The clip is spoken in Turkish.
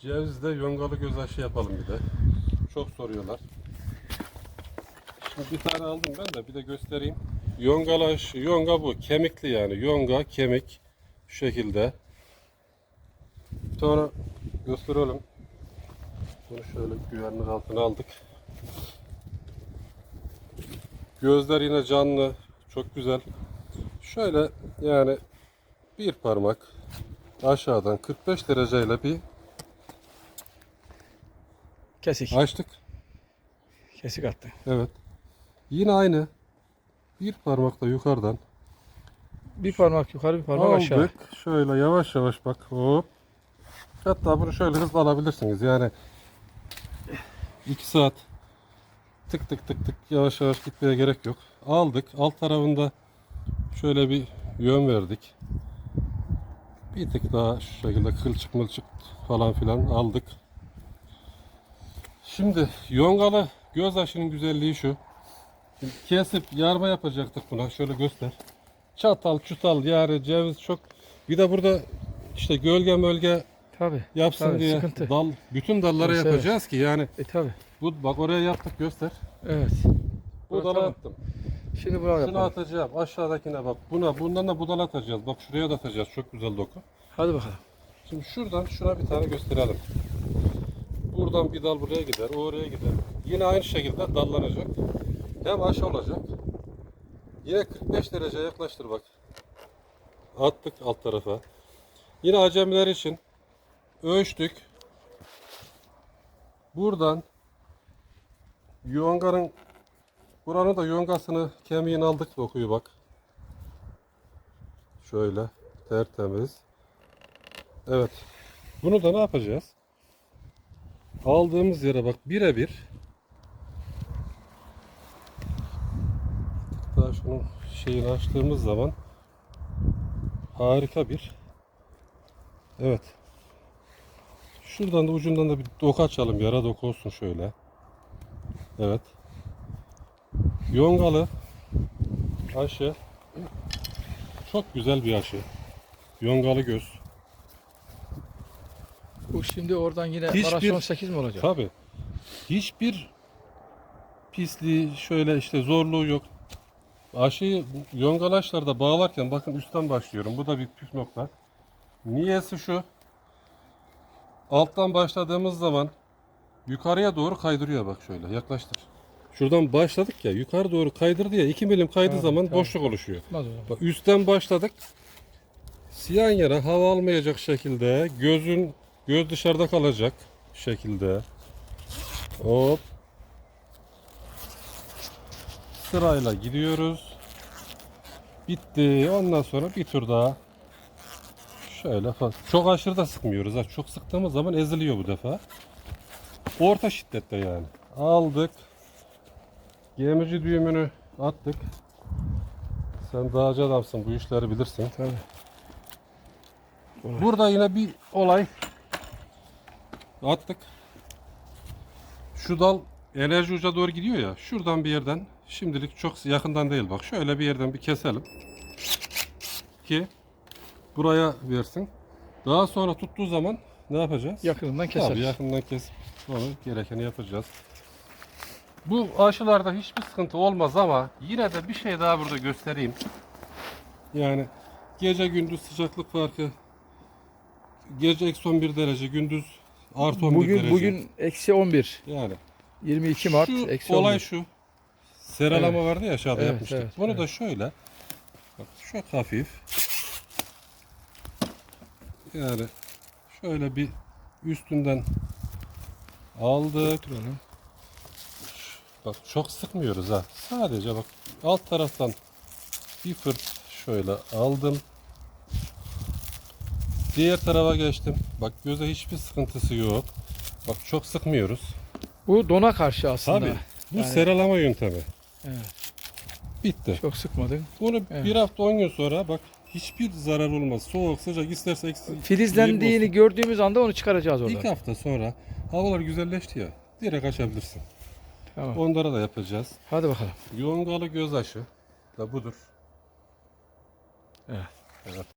Cevizde yongalı göz aşı yapalım bir de. Çok soruyorlar. Şimdi bir tane aldım ben de bir de göstereyim. Yongalı yonga bu. Kemikli yani. Yonga, kemik. Şu şekilde. Sonra gösterelim. Bunu şöyle güvenlik altına aldık. Gözler yine canlı. Çok güzel. Şöyle yani bir parmak aşağıdan 45 dereceyle bir Kesik. açtık. Kesik attı. Evet. Yine aynı. Bir parmak da yukarıdan Bir parmak yukarı bir parmak aldık. aşağı. Şöyle yavaş yavaş bak. Hop. Hatta bunu şöyle hızlı alabilirsiniz. Yani 2 saat tık tık tık tık yavaş yavaş gitmeye gerek yok. Aldık. Alt tarafında şöyle bir yön verdik. Bir tık daha şu şekilde kılçık mılçık falan filan aldık. Şimdi yongalı göz aşının güzelliği şu. Şimdi kesip yarma yapacaktık buna. Şöyle göster. Çatal, çutal, yani ceviz çok. Bir de burada işte gölge mölge Tabi. yapsın Tabii, diye sıkıntı. dal bütün dallara Evet, yapacağız ki yani E tabi. bu bak oraya yaptık göster. Evet. Bu Evet, dala tamam. attım. Şimdi buna Şunu yapalım. atacağım. Aşağıdakine bak. Buna bundan da budal atacağız. Bak şuraya da atacağız. Çok güzel doku. Hadi bakalım. Şimdi şuradan şuna bir tane gösterelim. Buradan bir dal buraya gider, o oraya gider. Yine aynı şekilde dallanacak. Hem aşı olacak. Yine 45 derece yaklaştır bak. Attık alt tarafa. Yine acemiler için ölçtük. Buradan yonganın buranın da yongasını kemiğini aldık dokuyu bak. Şöyle tertemiz. Evet. Bunu da ne yapacağız? Aldığımız yere bak birebir. Daha şunun şeyini açtığımız zaman harika bir. Evet. Şuradan da ucundan da bir doku açalım. Yara doku olsun şöyle. Evet. Yongalı aşı. Çok güzel bir aşı. Yongalı göz. Bu şimdi oradan yine Hiçbir- Maraş 18 mi olacak? Tabi. Hiçbir pisliği şöyle işte zorluğu yok. Aşıyı yongalaşlarda bağlarken bakın üstten başlıyorum. Bu da bir püf nokta. Niyesi şu. Alttan başladığımız zaman yukarıya doğru kaydırıyor bak şöyle yaklaştır. Şuradan başladık ya yukarı doğru kaydırdı ya 2 milim kaydığı zaman boşluk oluşuyor. Olmaz o. Bak üstten başladık. Siyan yana hava almayacak şekilde gözün göz dışarıda kalacak şekilde. Hop. Sırayla gidiyoruz. Bitti. Ondan sonra bir tur daha. Şöyle falan. Çok aşırı da sıkmıyoruz. Ha. Çok sıktığımız zaman eziliyor bu defa. Orta şiddette yani. Aldık. Gemici düğümünü attık. Sen dağcı adamsın. Bu işleri bilirsin. Tabii. Burada yine bir olay attık. Şu dal enerji uca doğru gidiyor ya. Şuradan bir yerden şimdilik çok yakından değil bak. Şöyle bir yerden bir keselim. Ki buraya versin. Daha sonra tuttuğu zaman ne yapacağız? Yakınından Tabii keseriz. yakından kesip onu gerekeni yapacağız. Bu aşılarda hiçbir sıkıntı olmaz ama yine de bir şey daha burada göstereyim. Yani gece gündüz sıcaklık farkı gece eksi 11 derece gündüz artı 11 Bugün derece. bugün eksi 11. yani 22 Mart şu eksi olay 11. şu. Seralama vardı ya aşağıda Evet, yapmıştık. evet, Bunu evet. da şöyle bak çok hafif yani şöyle bir üstünden aldık. Duralım. Bak çok sıkmıyoruz ha. Sadece bak alt taraftan bir fırt şöyle aldım. Diğer tarafa geçtim. Bak göze hiçbir sıkıntısı yok. Bak çok sıkmıyoruz. Bu dona karşı aslında. Tabii. Bu Yani- seralama yöntemi. Evet. Bitti. Çok sıkmadın. Bunu Evet. bir hafta 10 gün sonra bak hiçbir zarar olmaz. Soğuk sıcak isterse eksi. Filizlendiğini gördüğümüz anda onu çıkaracağız oradan. İlk hafta sonra havalar güzelleşti ya. Direkt açabilirsin. Tamam. Onlara da yapacağız. Hadi bakalım. Yongalı göz aşı da budur. Evet. Evet.